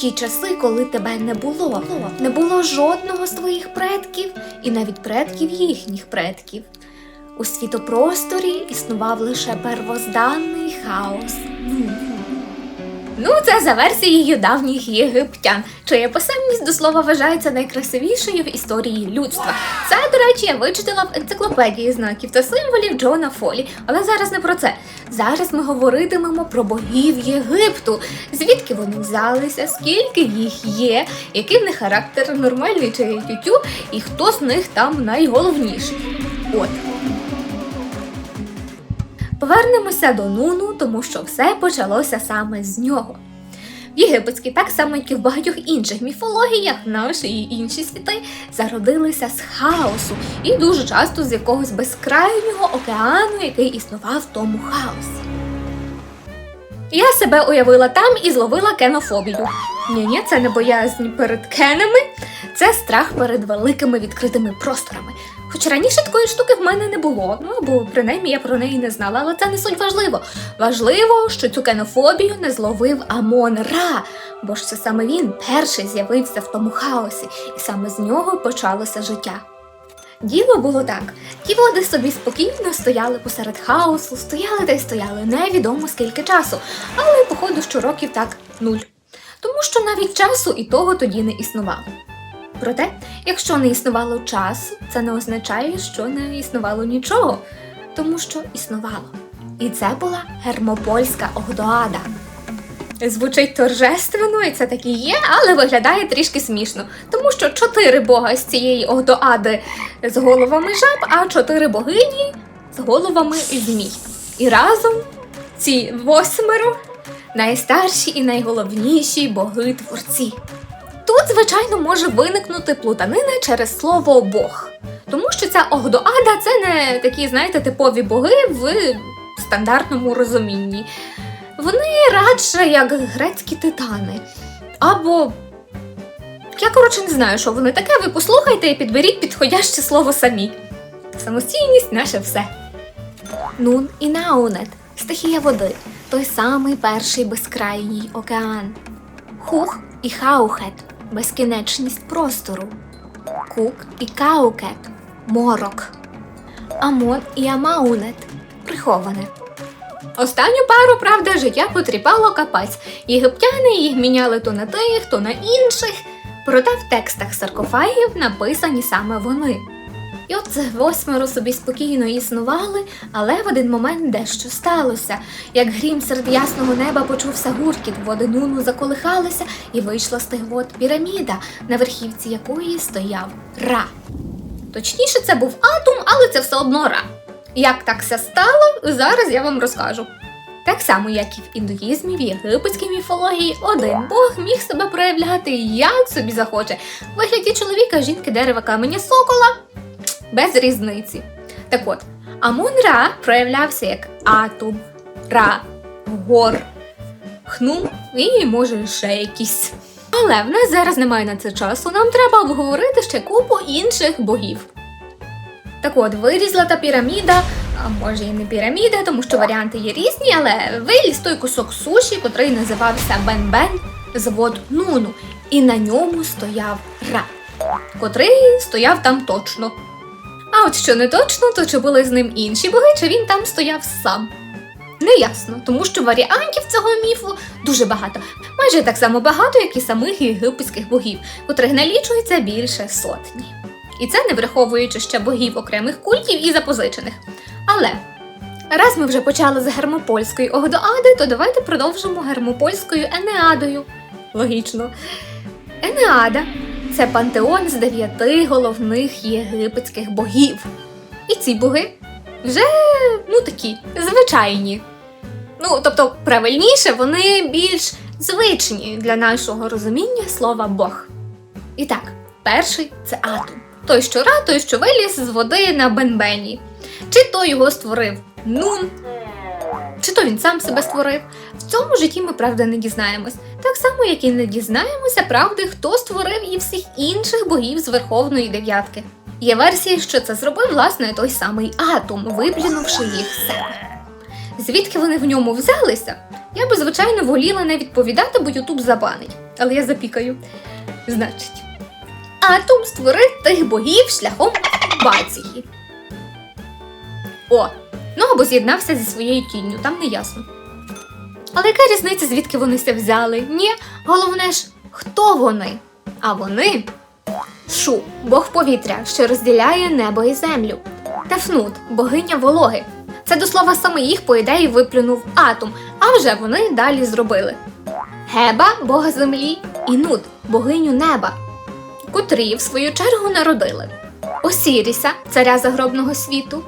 ті часи, коли тебе не було. Не було жодного з твоїх предків і навіть предків їхніх предків. У світопросторі існував лише первозданний хаос. Ну, це за версією давніх єгиптян, чия писемність до слова вважається найкрасивішою в історії людства. Це, до речі, я вичитала в енциклопедії знаків та символів Джона Фолі. Але зараз не про це. Зараз ми говоритимемо про богів Єгипту, звідки вони взялися, скільки їх є, який в них характер нормальний чи тютю, і хто з них там найголовніший. От. Повернемося до Нуну, тому що все почалося саме з нього. В єгипетській, так само як і в багатьох інших міфологіях, наші і інші світи зародилися з хаосу і дуже часто з якогось безкрайнього океану, який існував в тому хаосі. Я себе уявила там і зловила кенофобію. Ні, ні, це не боязнь перед кенами, це страх перед великими відкритими просторами. Хоч раніше такої штуки в мене не було, ну або принаймні я про неї не знала, але це не суть важливо. Важливо, що цю кенофобію не зловив Амон Ра, бо ж це саме він перший з'явився в тому хаосі, і саме з нього почалося життя. Діло було так: ті води собі спокійно стояли посеред хаосу, стояли та й стояли невідомо скільки часу, але походу що років так нуль. Тому що навіть часу і того тоді не існувало. Проте, якщо не існувало часу, це не означає, що не існувало нічого, тому що існувало. І це була гермопольська Огдоада. Звучить торжественно, і це так і є, але виглядає трішки смішно, тому що чотири бога з цієї Огдоади з головами жаб, а чотири богині з головами змій. І разом ці восьмеро найстарші і найголовніші боги творці. Тут, звичайно, може виникнути плутанина через слово Бог. Тому що ця Огдоада це не такі, знаєте, типові боги в стандартному розумінні. Вони радше як грецькі титани. Або. Я, коротше, не знаю, що вони таке. Ви послухайте і підберіть підходяще слово самі. Самостійність наше все. Нун і Наунет стихія води, той самий перший безкрайній океан. Хух і Хаухет безкінечність простору. Кук і Каукет морок. Амон і Амаунет приховане. Останню пару, правда, життя потріпало капець. Єгиптяни їх міняли то на тих, то на інших. Проте в текстах саркофагів написані саме вони. І от це восьмеро собі спокійно існували, але в один момент дещо сталося. Як грім серед ясного неба почувся гуркіт, води нуну заколихалися, і вийшла з тих вод піраміда, на верхівці якої стояв Ра. Точніше, це був атом, але це все одно Ра. Як так все стало, зараз я вам розкажу. Так само, як і в індуїзмі, в єгипетській міфології, один бог міг себе проявляти як собі захоче, в вигляді чоловіка, жінки, дерева, каменя, сокола без різниці. Так от, Амон Ра проявлявся як атом, Ра, гор, хнум і може ще якісь. Але в нас зараз немає на це часу, нам треба обговорити ще купу інших богів. Так от, вирізла та піраміда, а може і не піраміда, тому що варіанти є різні, але виліз той кусок суші, котрий називався Бен-Бен з вод Нуну, і на ньому стояв Ра, котрий стояв там точно. А от що не точно, то чи були з ним інші боги, чи він там стояв сам. Неясно, тому що варіантів цього міфу дуже багато, майже так само багато, як і самих єгипетських богів, котрих налічується більше сотні. І це не враховуючи ще богів окремих культів і запозичених. Але раз ми вже почали з гермопольської Огдоади, то давайте продовжимо гермопольською Енеадою. Логічно. Енеада це пантеон з дев'яти головних єгипетських богів. І ці боги вже ну такі звичайні. Ну, тобто, правильніше, вони більш звичні для нашого розуміння слова Бог. І так, перший це атом. Той, що ра, той, що виліз з води на бенбені. Чи то його створив Нун, чи то він сам себе створив. В цьому житті ми правда не дізнаємось. Так само, як і не дізнаємося правди, хто створив і всіх інших богів з Верховної дев'ятки. Є версії, що це зробив власне той самий атом, виплюнувши їх з себе. Звідки вони в ньому взялися? Я би, звичайно, воліла не відповідати, бо Ютуб забанить. Але я запікаю. Значить, Атом створив тих богів шляхом бації. О, ну або з'єднався зі своєю тінню, там не ясно. Але яка різниця, звідки вони це взяли? Ні, головне ж, хто вони? А вони Шу, бог повітря, що розділяє небо і землю. Тефнут, богиня вологи. Це до слова саме їх, по ідеї, виплюнув атом, а вже вони далі зробили. Геба, бога землі, і Нут, богиню неба, котрі, в свою чергу, народили Осіріса, царя загробного світу,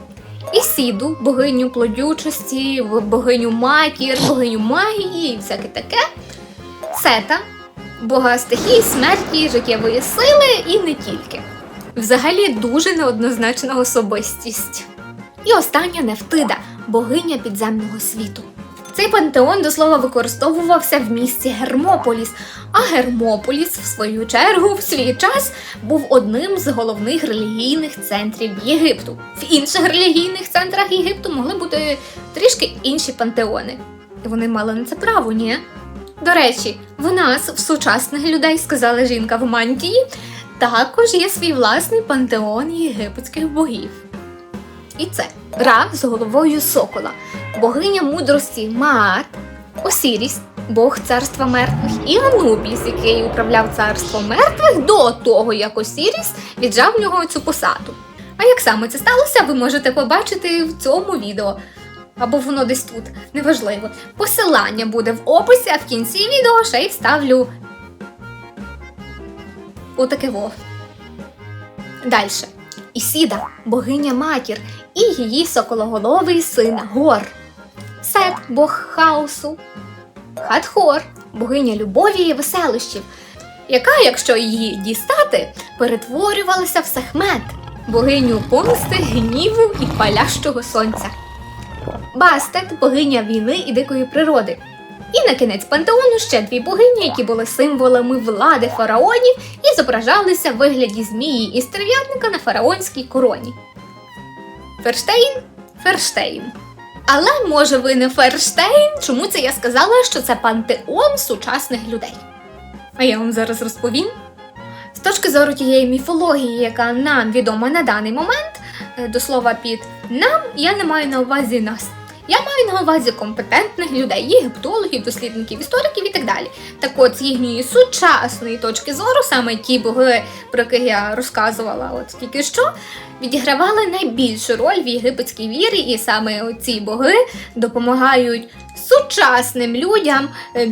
Ісіду, богиню плодючості, богиню матір, богиню магії і всяке таке, Сета, бога стихії, смерті, життєвої сили і не тільки. Взагалі дуже неоднозначна особистість. І остання Нефтида, богиня підземного світу. Цей пантеон до слова використовувався в місті Гермополіс, а Гермополіс, в свою чергу, в свій час був одним з головних релігійних центрів Єгипту. В інших релігійних центрах Єгипту могли бути трішки інші пантеони. І вони мали на це право, ні? До речі, в нас, в сучасних людей, сказала жінка в мантії, також є свій власний пантеон єгипетських богів. І це Ра з головою сокола, богиня мудрості Маат, Осіріс, бог царства мертвих, і Анубіс, який управляв царством мертвих до того, як Осіріс віджав в нього цю посаду. А як саме це сталося, ви можете побачити в цьому відео. Або воно десь тут, неважливо. Посилання буде в описі, а в кінці відео ще й вставлю отаке во. Дальше. Ісіда, богиня матір, і її сокологоловий син Гор. Сет, бог хаосу. Хатхор, богиня любові і веселощів, яка, якщо її дістати, перетворювалася в Сехмет, богиню помсти, гніву і палящого сонця. Бастет богиня війни і дикої природи. І на кінець пантеону ще дві богині, які були символами влади фараонів і зображалися в вигляді змії і стерв'ятника на фараонській короні. Ферштейн Ферштейн. Але може ви не Ферштейн? Чому це я сказала, що це пантеон сучасних людей? А я вам зараз розповім. З точки зору тієї міфології, яка нам відома на даний момент, е, до слова під нам я не маю на увазі нас. Я маю на увазі компетентних людей, єгиптологів, дослідників, істориків і так далі. Так от, з їхньої сучасної точки зору, саме ті боги, про яких я розказувала от тільки що, відігравали найбільшу роль в єгипетській вірі, і саме ці боги допомагають сучасним людям е,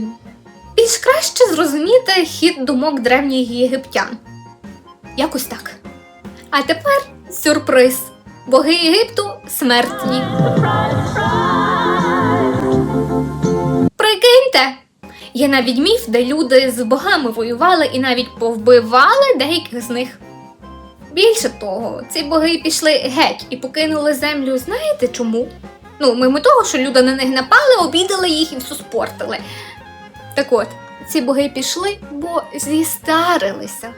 більш краще зрозуміти хід думок древніх єгиптян. Якось так. А тепер сюрприз. Боги Єгипту смертні. Прикиньте! Є навіть міф, де люди з богами воювали і навіть повбивали деяких з них. Більше того, ці боги пішли геть і покинули землю. Знаєте чому? Ну, мимо того, що люди на них напали, обідали їх і все спортили. Так от, ці боги пішли, бо зістарилися.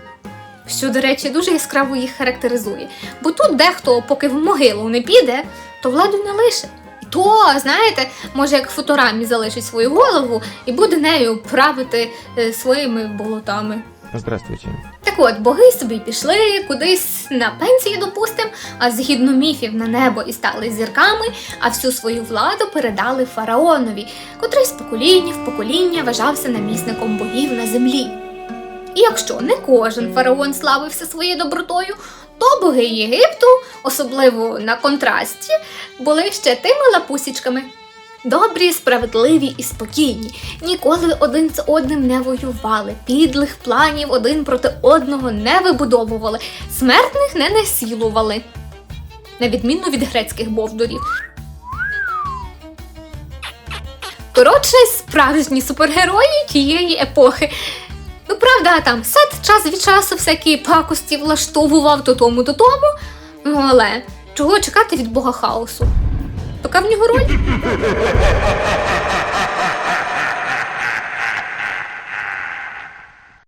Що, до речі, дуже яскраво їх характеризує. Бо тут дехто, поки в могилу не піде, то владу не лише. То, знаєте, може, як фоторамі залишить свою голову і буде нею правити е, своїми болотами. Здравствуйте. Так от, боги собі пішли кудись на пенсію, допустим, а згідно міфів на небо і стали зірками, а всю свою владу передали фараонові, котрий з покоління в покоління вважався намісником богів на землі. І якщо не кожен фараон славився своєю добротою, то Єгипту, особливо на контрасті, були ще тими лапусічками. Добрі, справедливі і спокійні, ніколи один з одним не воювали, підлих планів один проти одного не вибудовували, смертних не насілували, на відміну від грецьких бовдурів. Коротше, справжні супергерої тієї епохи. Ну, правда, там сет час від часу всякі пакості влаштовував то тому, то тому. Ну, але чого чекати від бога хаосу? Така в нього роль.